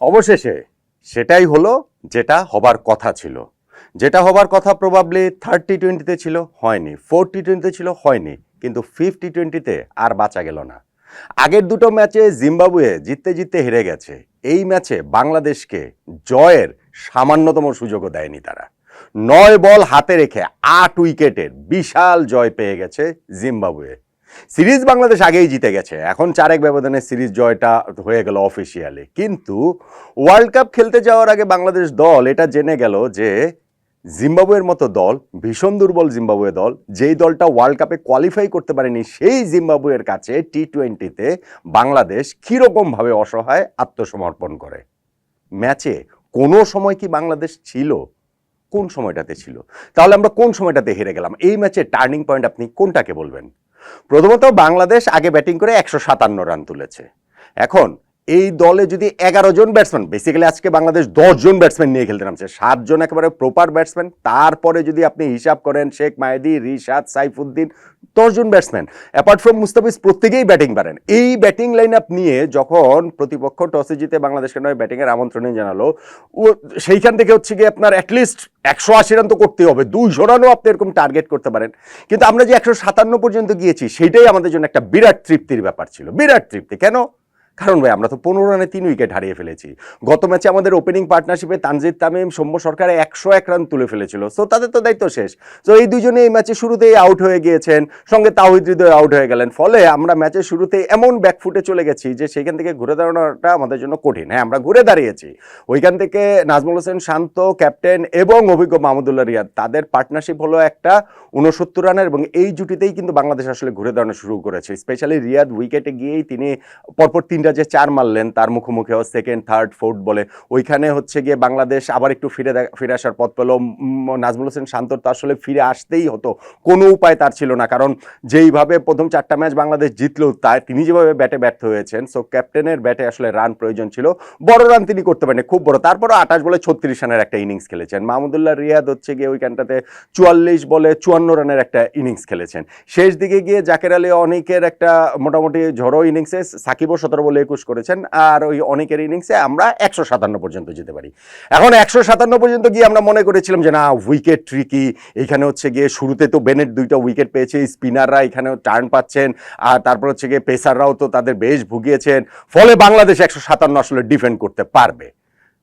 অবশেষে সেটাই হলো যেটা হবার কথা ছিল। যেটা হবার কথা প্রবাবলি থার্ড টি টোয়েন্টিতে ছিল, হয়নি। ফোর টি টোয়েন্টিতে ছিল, হয়নি। কিন্তু ফিফ টি টোয়েন্টিতে আর বাঁচা গেল না। আগের দুটো ম্যাচে জিম্বাবুয়ে জিততে জিততে হেরে গেছে। এই ম্যাচে বাংলাদেশকে জয়ের সামান্যতম সুযোগও দেয়নি তারা। নয় বল হাতে রেখে আট উইকেটের বিশাল জয় পেয়ে গেছে জিম্বাবুয়ে। সিরিজ বাংলাদেশ আগেই জিতে গেছে। এখন চারেক ব্যবধানে সিরিজ জয়টা হয়ে গেল অফিসিয়ালি কিন্তু ওয়ার্ল্ড কাপ খেলতে যাওয়ার আগে বাংলাদেশ দল এটা জেনে গেল যে জিম্বাবুয়ের মতো দল, ভীষণ দুর্বল জিম্বাবুয়ে দল, যেই দলটা ওয়ার্ল্ড কাপে কোয়ালিফাই করতে পারেনি, সেই জিম্বাবুয়ের কাছে টি টোয়েন্টিতে বাংলাদেশ কীরকমভাবে অসহায় আত্মসমর্পণ করে। ম্যাচে কোনো সময় কি বাংলাদেশ ছিল? কোন সময়টাতে ছিল? তাহলে আমরা কোন সময়টাতে হেরে গেলাম? এই ম্যাচে টার্নিং পয়েন্ট আপনি কোনটাকে বলবেন? প্রথমত বাংলাদেশ আগে ব্যাটিং করে একশো সাতান্ন রান তুলেছে। এখন এই দলে যদি এগারো জন ব্যাটসম্যান বেসিক্যালি আজকে বাংলাদেশ দশ জন ব্যাটসম্যান নিয়ে খেলতে নামছে সাতজন একেবারে প্রপার ব্যাটসম্যান, তারপরে যদি আপনি হিসাব করেন শেখ মাহেদি, রিশাদ, সাইফুদ্দিন দশজন ব্যাটসম্যান অ্যাপার্ট ফ্রম মুস্তাফিজ প্রত্যেকেই ব্যাটিং পারেন। এই ব্যাটিং লাইন আপ নিয়ে যখন প্রতিপক্ষ টসে জিতে বাংলাদেশকে নয় ব্যাটিংয়ের আমন্ত্রণে জানালো, ও সেইখান থেকে হচ্ছে গিয়ে আপনার অ্যাটলিস্ট একশো আশি রান তো করতেই হবে, দুইশো রানও আপনি এরকম টার্গেট করতে পারেন। কিন্তু আমরা যে একশো সাতান্ন পর্যন্ত গিয়েছি, সেইটাই আমাদের জন্য একটা বিরাট তৃপ্তির ব্যাপার ছিল, বিরাট তৃপ্তি। কেন? কারণ ভাই, আমরা তো পনেরো রানে তিন উইকেট হারিয়ে ফেলেছি। গত ম্যাচে আমাদের ওপেনিং পার্টনারশিপে তানজিদ তামিম, সৌম্য সরকার একশো এক রান তুলে ফেলেছিল। সো তাদের তো দায়িত্ব শেষ। তো এই দুজনে এই ম্যাচে শুরুতেই আউট হয়ে গিয়েছেন। সঙ্গে তাহিদ হৃদয় আউট হয়ে গেলেন। ফলে আমরা ম্যাচের শুরুতে এমন ব্যাকফুটে চলে গেছি যে সেখান থেকে ঘুরে দাঁড়ানোটা আমাদের জন্য কঠিন। হ্যাঁ আমরা ঘুরে দাঁড়িয়েছি। ওইখান থেকে নাজমুল হোসেন শান্ত ক্যাপ্টেন এবং অভিজ্ঞ মাহমুদুল্লাহ রিয়াদ, তাদের পার্টনারশিপ হলো একটা উনসত্তর রানের এবং এই জুটিতেই কিন্তু বাংলাদেশ আসলে ঘুরে দাঁড়ানো শুরু করেছে। স্পেশালি রিয়াদ উইকেটে গিয়েই তিনি পরপর তিনটা যে চার মারলেন, তার মুখোমুখি সেকেন্ড থার্ড ফোর্থ বলে ওইখানে হচ্ছে গিয়ে বাংলাদেশ আবার একটু ফিরে ফিরে আসার পথ পেল। নাজমুল হোসেন শান্তর তো আসলে ফিরে আসতেই হতো। কোনো উপায় তার ছিল না, কারণ যেইভাবে প্রথম চারটা ম্যাচ বাংলাদেশ জিতলো, তাই তিনি যেভাবে ব্যাটে ব্যর্থ হয়েছেন সো ক্যাপ্টেনের ব্যাটে আসলে রান প্রয়োজন ছিল। বড় রান তিনি করতে পারেন খুব বড়। তারপরও আঠাশ বলে ছত্রিশ রানের একটা ইনিংস খেলেছেন। মাহমুদুল্লাহ রিয়াদ হচ্ছে গিয়ে ওইখানটাতে চুয়াল্লিশ বলে চুয়ান্ন রানের একটা ইনিংস খেলেছেন। শেষ দিকে গিয়ে জাকের আলী অনেকের একটা মোটামুটি ঝড়ো ইনিংসে সাকিবও সতেরো বলে একুশ করেছেন, আর ওই অনেকের ইনিংসে আমরা একশো সাতান্ন পর্যন্ত যেতে পারি। এখন একশো সাতান্ন পর্যন্ত গিয়ে আমরা মনে করেছিলাম যে না উইকেট ট্রিকি এখানে হচ্ছে গিয়ে শুরুতে তো বেনেট দুইটা উইকেট পেয়েছে স্পিনাররা এখানে টার্ন পাচ্ছেন, আর তারপর হচ্ছে গিয়ে পেসাররাও তো তাদের বেশ ভুগিয়েছেন, ফলে বাংলাদেশ একশো সাতান্ন আসলে ডিফেন্ড করতে পারবে।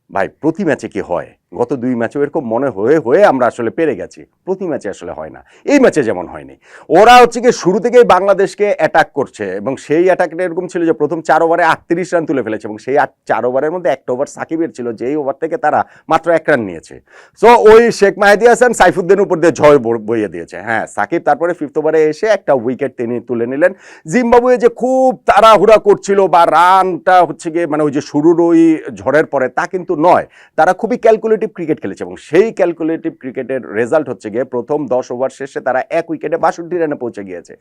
ভাই, প্রতি ম্যাচে কি হয়? গত দুই ম্যাচেও এরকম মনে হয়ে হয়ে আমরা আসলে পেরে গেছি। প্রতি ম্যাচে আসলে হয় না। এই ম্যাচে যেমন হয়নি। ওরা হচ্ছে কি শুরু থেকেই বাংলাদেশকে অ্যাটাক করছে এবং সেই অ্যাটাকটা এরকম ছিল যে প্রথম চার ওভারে আটত্রিশ রান তুলে ফেলেছে এবং সেই চার ওভারের মধ্যে একটা ওভার সাকিবের ছিল, যেই ওভার থেকে তারা মাত্র এক রান নিয়েছে। সো ওই শেখ মাহেদি হাসান সাইফুদ্দিন উপর দিয়ে বো- বইয়ে দিয়েছে। হ্যাঁ সাকিব তারপরে ফিফথ ওভারে এসে একটা উইকেট তিনি তুলে নিলেন। জিম্বাবুয়ে যে খুব তাড়াহুড়া করছিল বা রানটা হচ্ছে গিয়ে মানে ওই যে শুরুর ওই ঝড়ের পরে তা কিন্তু নয়। তারা খুবই ক্যালকুলেটিভ ক্রিকেট খেলেছে এবং সেই ক্যালকুলেটিভ ক্রিকেটের রেজাল্ট হচ্ছে গিয়ে প্রথম দশ ওভার শেষে তারা এক উইকেটে বাষট্টি রানে পৌঁছে গিয়েছে।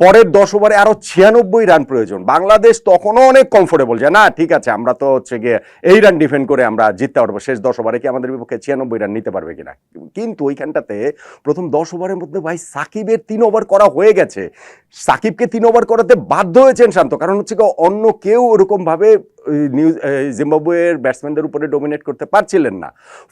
পরের দশ ওভারে আরও ছিয়ানব্বই রান প্রয়োজন। বাংলাদেশ তখনও অনেক কমফোর্টেবল যে, না, ঠিক আছে, আমরা তো হচ্ছে গিয়ে এই রান ডিফেন্ড করে আমরা জিততে পারব। শেষ দশ ওভারে কি আমাদের বিপক্ষে ছিয়ানব্বই রান নিতে পারবে কিনা? কিন্তু ওইখানটাতে প্রথম দশ ওভারের মধ্যে ভাই সাকিবের তিন ওভার করা হয়ে গেছে। সাকিবকে তিন ওভার করাতে বাধ্য হয়েছেন শান্ত। কারণ হচ্ছে অন্য কেউ ওরকমভাবে নিউ জিম্বাবুয়ের ব্যাটসম্যানদের উপরে ডোমিনেট করতে পারছিলেন না।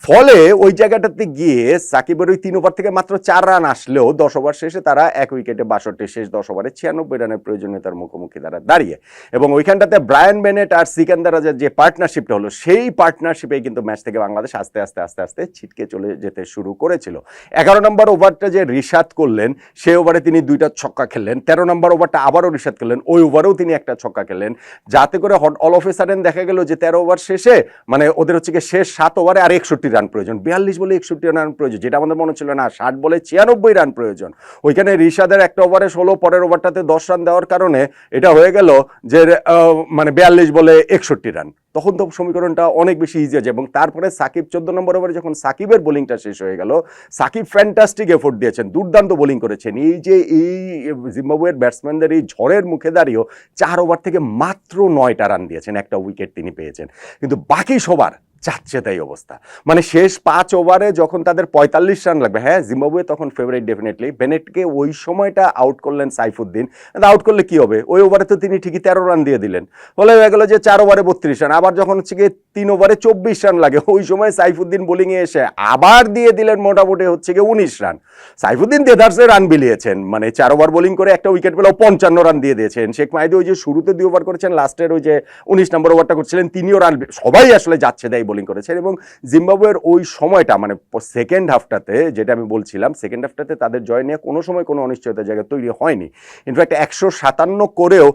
ফলে ওই জায়গাটাতে গিয়ে সাকিবের ওই তিন ওভার থেকে মাত্র চার রান আসলেও দশ ওভার শেষে তারা এক উইকেটে বাষট্টি, শেষ দশ ওভারে ছিয়ানব্বই রানের প্রয়োজনীয়তার মুখোমুখি তারা দাঁড়িয়ে। এবং ওইখানটাতে ব্রায়ান বেনেট আর সিকান্দার রাজার যে পার্টনারশিপটা হলো, সেই পার্টনারশিপে কিন্তু ম্যাচ থেকে বাংলাদেশ আস্তে আস্তে আস্তে আস্তে ছিটকে চলে যেতে শুরু করেছিল। এগারো নম্বর ওভারটা যে রিশাদ করলেন, সেই ওভারে তিনি দুইটা ছক্কা খেললেন। তেরো নম্বর ওভারটা আবারও রিসাদ খেললেন ওই ওভারেও তিনি একটা ছক্কা খেললেন। যাতে করে হট অল অফ এ দেখা গেল যে তেরো ওভার শেষে মানে ওদের হচ্ছে গিয়ে শেষ সাত ওভারে আর একষট্টি রান প্রয়োজন। বিয়াল্লিশ বলে একষট্টি রান প্রয়োজন, যেটা আমাদের মনে ছিল না। ষাট বলে ছিয়ানব্বই রান প্রয়োজন। ওইখানে রিশাদের একটা ওভারে ষোলো, পরের ওভারটাতে দশ রান দেওয়ার কারণে এটা হয়ে গেল যে মানে বিয়াল্লিশ বলে একষট্টি রান। তখন তো সমীকরণটা অনেক বেশি ইজি আছে এবং তারপরে সাকিব চোদ্দ নম্বর ওভারে যখন সাকিবের বোলিংটা শেষ হয়ে গেল, সাকিব ফ্যান্টাস্টিক এফোর্ট দিয়েছেন, দুর্দান্ত বোলিং করেছেন। এই যে এই জিম্বাবুয়ের ব্যাটসম্যানদের এই ঝড়ের মুখে দাঁড়িয়েও চার ওভার থেকে মাত্র নয়টা রান দিয়েছেন, একটা উইকেট তিনি পেয়েছেন। কিন্তু বাকি সবার যাচ্ছে তাই অবস্থা। মানে শেষ পাঁচ ওভারে যখন তাদের পঁয়তাল্লিশ রান লাগবে হ্যাঁ জিম্বাবুয়ে তখন ফেভারিট ডেফিনেটলি বেনেটকে ওই সময়টা আউট করলেন সাইফুদ্দিন। আউট করলে কি হবে? ওই ওভারে তো তিনি ঠিকই তেরো রান দিয়ে দিলেন। ফলে হয়ে গেল যে চার ওভারে বত্রিশ রান। আবার যখন হচ্ছে গিয়ে তিন ওভারে চব্বিশ রান লাগে, ওই সময় সাইফুদ্দিন বোলিংয়ে এসে আবার দিয়ে দিলেন মোটামুটি হচ্ছে গিয়ে উনিশ রান। সাইফুদ্দিন দেদার্সে রান বিলিয়েছেন। মানে চার ওভার বোলিং করে একটা উইকেট পেলেও পঞ্চান্ন রান দিয়ে দিয়েছেন। শেখ মাহিদি ওই যে শুরুতে দুই ওভার করেছেন লাস্টের ওই যে উনিশ নম্বর ওভারটা করছিলেন, তিনিও রান সবাই আসলে যাচ্ছে দেয় বোলিং করেছেন এবং জিম্বাবুয়ের ওই সময়টা মানে সেকেন্ড হাফটাতে যেটা আমি বলছিলাম সেকেন্ড হাফটাতে তাদের জয় নিয়ে কোনো সময় কোনো অনিশ্চয়তার জায়গা তৈরি হয়নি। ইনফ্যাক্ট একশো সাতান্ন করেও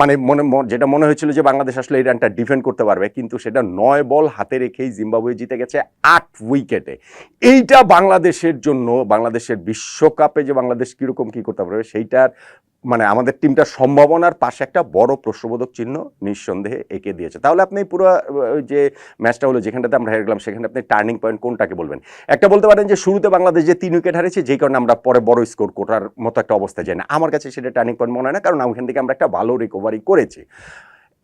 মানে মনে যেটা মনে হয়েছিল যে বাংলাদেশ আসলে এই রানটা ডিফেন্ড করতে পারবে, কিন্তু সেটা নয় বল হাতে রেখেই জিম্বাবুয়ে জিতে গেছে আট উইকেটে। এইটা বাংলাদেশের জন্য, বাংলাদেশের বিশ্বকাপে যে বাংলাদেশ কীরকম কী করতে পারবে, সেইটার মানে আমাদের টিমটার সম্ভাবনার পাশে একটা বড় প্রশ্নবোধক চিহ্ন নিঃসন্দেহে এঁকে দিয়েছে। তাহলে আপনি পুরো যে ম্যাচটা হলো যেখানটাতে আমরা হেরে গেলাম, সেখানে আপনি টার্নিং পয়েন্ট কোনটাকে বলবেন? একটা বলতে পারেন যে শুরুতে বাংলাদেশ যে তিন উইকেট হারিয়েছে যেই কারণে আমরা পরে বড় স্কোর কোটার মতো একটা অবস্থায় যাই না। আমার কাছে সেটা টার্নিং পয়েন্ট মনে হয় না, কারণ ওখান থেকে আমরা একটা ভালো রিকভারি করেছি।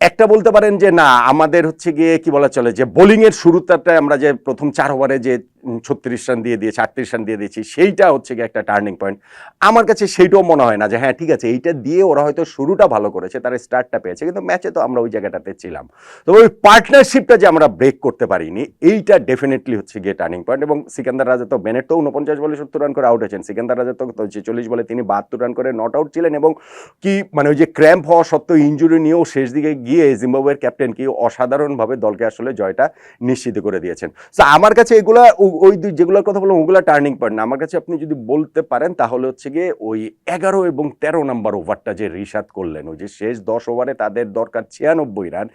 একটা বলতে পারেন যে না, আমাদের হচ্ছে গিয়ে কি বলা চলে যে বোলিংয়ের শুরুটাতে আমরা যে প্রথম চার ওভারে যে ছত্রিশ রান দিয়ে দিয়েছি, আটত্রিশ রান দিয়ে দিয়েছি, সেইটা হচ্ছে গিয়ে একটা টার্নিং পয়েন্ট আমার কাছে সেইটাও মনে হয় না যে হ্যাঁ ঠিক আছে, এইটা দিয়ে ওরা হয়তো শুরুটা ভালো করেছে, তারা স্টার্টটা পেয়েছে, কিন্তু ম্যাচে তো আমরা ওই জায়গাটাতে ছিলাম। তো ওই পার্টনারশিপটা যে আমরা ব্রেক করতে পারিনি, এইটা ডেফিনেটলি হচ্ছে গিয়ে টার্নিং পয়েন্ট এবং সিকান্দার রাজা তো বেনেট তো উনপঞ্চাশ বলে সত্তর রান করে আউট হয়েছেন। সিকান্দার রাজা তো ছেচল্লিশ বলে তিনি বাহাত্তর রান করে নট আউট ছিলেন এবং কি মানে ওই যে ক্র্যাম্প হওয়া সত্ত্বেও ইঞ্জুরি নিয়েও শেষ দিকে গিয়ে জিম্বাবুয়ের ক্যাপ্টেন কি অসাধারণভাবে দলকে আসলে জয়টা নিশ্চিত করে দিয়েছেন। তো আমার কাছে এগুলা ওই দুই যেগুলোর কথা বললাম, ওগুলো টার্নিং পয়েন্ট না। আমার কাছে আপনি যদি বলতে পারেন, তাহলে হচ্ছে গিয়ে ওই এগারো এবং তেরো নাম্বার ওভারটা যে রিশাদ করলেন, ওই যে শেষ দশ ওভারে তাদের দরকার ছিয়ানব্বই রান,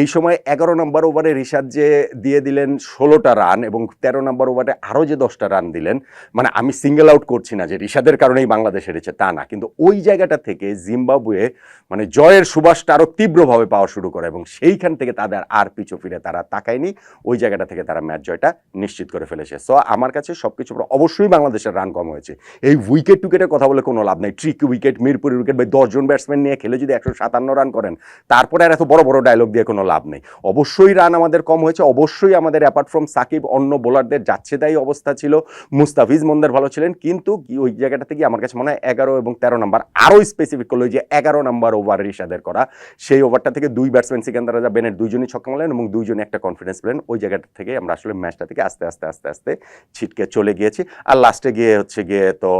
এই সময় এগারো নাম্বার ওভারে রিশাদ যে দিয়ে দিলেন ষোলোটা রান এবং তেরো নাম্বার ওভারে আরও যে দশটা রান দিলেন মানে আমি সিঙ্গেল আউট করছি না যে রিশাদের কারণেই বাংলাদেশ হেরেছে, তা না। কিন্তু ওই জায়গাটা থেকে জিম্বাবুয়ে মানে জয়ের সুবাসটা আরও তীব্রভাবে পাওয়া শুরু করে এবং সেইখান থেকে তাদের আর পিছু ফিরে তারা তাকায়নি। ওই জায়গাটা থেকে তারা ম্যাচ জয়টা নিশ্চিত করে ফেলেছে সো আমার কাছে সব কিছু অবশ্যই বাংলাদেশের রান কম হয়েছে। এই উইকেট টুকেটের কথা বলে কোনো লাভ নেই। ট্রিক উইকেট মিরপুরের উইকেট বা দশজন ব্যাটসম্যান নিয়ে খেলে যদি একশো সাতান্ন রান করেন, তারপরে আর এত বড় বড় ডায়লগ দিয়ে কোনো লাভ নেই। অবশ্যই রান আমাদের কম হয়েছে। অবশ্যই আমাদের অ্যাপার্ট ফ্রম সাকিব, অন্য বোলারদের যাচ্ছে তাই অবস্থা ছিল। মুস্তাফিজ মন্দার ভালো ছিলেন, কিন্তু ওই জায়গাটা থেকে আমার কাছে মনে হয় এগারো এবং তেরো নাম্বার আরও স্পেসিফিক করল। যে এগারো নাম্বার ওভার রিশাদের করা। সেই ওভারটা থেকে দুই ব্যাটসম্যান সিকান্দার রাজা, বেনের দুইজনই ছক্কা মারলেন এবং দুইজনে একটা কনফিডেন্স পেলেন। ওই জায়গাটা থেকে আমরা আসলে ম্যাচটা থেকে আস্তে আস্তে আস্তে আস্তে ছিটকে চলে গিয়েছি। আর লাস্টে গিয়ে হচ্ছে গিয়ে তো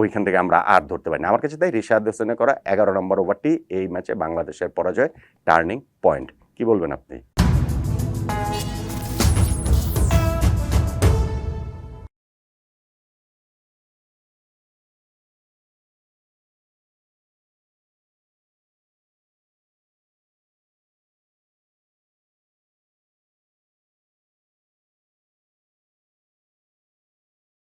ওইখান থেকে আমরা আর ধরতে পারি না আমার কাছে তাই রিশাদ হোসেনের করা এগারো নম্বর ওভারটি এই ম্যাচে বাংলাদেশের পরাজয় টার্নিং পয়েন্ট কি বলবেন আপনি?